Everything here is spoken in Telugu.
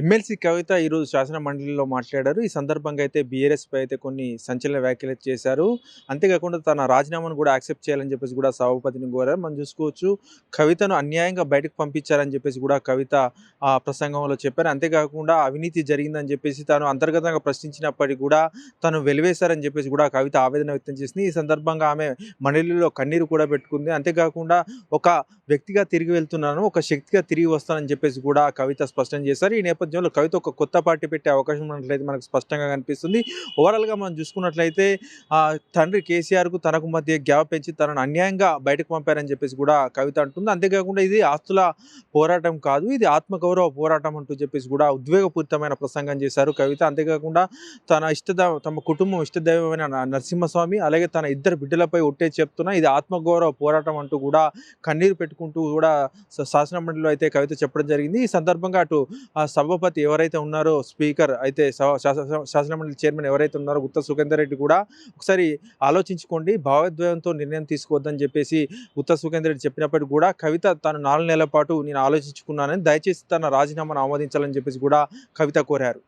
ఎమ్మెల్సీ కవిత ఈరోజు శాసన మండలిలో మాట్లాడారు. ఈ సందర్భంగా అయితే బీఆర్ఎస్పై అయితే కొన్ని సంచలన వ్యాఖ్యలు చేశారు. అంతేకాకుండా తన రాజీనామాను కూడా యాక్సెప్ట్ చేయాలని చెప్పేసి కూడా సభాపతిని కోరారు. మనం చూసుకోవచ్చు కవితను అన్యాయంగా బయటకు పంపించారని చెప్పేసి కూడా కవిత ఆ ప్రసంగంలో చెప్పారు. అంతేకాకుండా అవినీతి జరిగిందని చెప్పేసి తాను అంతర్గతంగా ప్రశ్నించినప్పటికీ కూడా తను వెలివేశారని చెప్పేసి కూడా కవిత ఆవేదన వ్యక్తం చేసింది. ఈ సందర్భంగా ఆమె మండలిలో కన్నీరు కూడా పెట్టుకుంది. అంతేకాకుండా ఒక వ్యక్తిగా తిరిగి వెళ్తున్నాను ఒక శక్తిగా తిరిగి వస్తానని చెప్పేసి కూడా కవిత స్పష్టం చేశారు. ఈ నేపథ్యంలో కవిత ఒక కొత్త పార్టీ పెట్టే అవకాశం ఉన్నట్లయితే మనకు స్పష్టంగా కనిపిస్తుంది. ఓవరాల్గా మనం చూసుకున్నట్లయితే ఆ, తండ్రి కేసీఆర్కు తనకు మధ్య గ్యాప్ పెంచి తనను అన్యాయంగా బయటకు పంపారని చెప్పేసి కూడా కవిత అంటుంది. అంతేకాకుండా ఇది ఆస్తుల పోరాటం కాదు ఇది ఆత్మగౌరవ పోరాటం అంటూ చెప్పేసి కూడా ఉద్వేగపూరితమైన ప్రసంగం చేశారు కవిత. అంతేకాకుండా తన ఇష్టద తమ కుటుంబం ఇష్టదైవమైన నరసింహస్వామి అలాగే తన ఇద్దరు బిడ్డలపై ఒట్టే చెప్తున్నా ఇది ఆత్మగౌరవ పోరాటం అంటూ కూడా కన్నీరు పెట్టుకుంటూ కూడా శాసనమండలిలో శాసన మండలిలో అయితే కవిత చెప్పడం జరిగింది. ఈ సందర్భంగా అటు సభ సభాపతి ఎవరైతే ఉన్నారో స్పీకర్ అయితే శాసనమండలి శాసన చైర్మన్ ఎవరైతే ఉన్నారో గుత్త సుఖేందర్ రెడ్డి కూడా ఒకసారి ఆలోచించుకోండి భావోద్వేగంతో నిర్ణయం తీసుకోవద్దని చెప్పేసి గుత్త సుఖేందర్ రెడ్డి చెప్పినప్పటికీ కూడా కవిత తాను నాలుగు నెలల పాటు నేను ఆలోచించుకున్నానని దయచేసి తన రాజీనామాను ఆమోదించాలని చెప్పేసి కూడా కవిత కోరారు.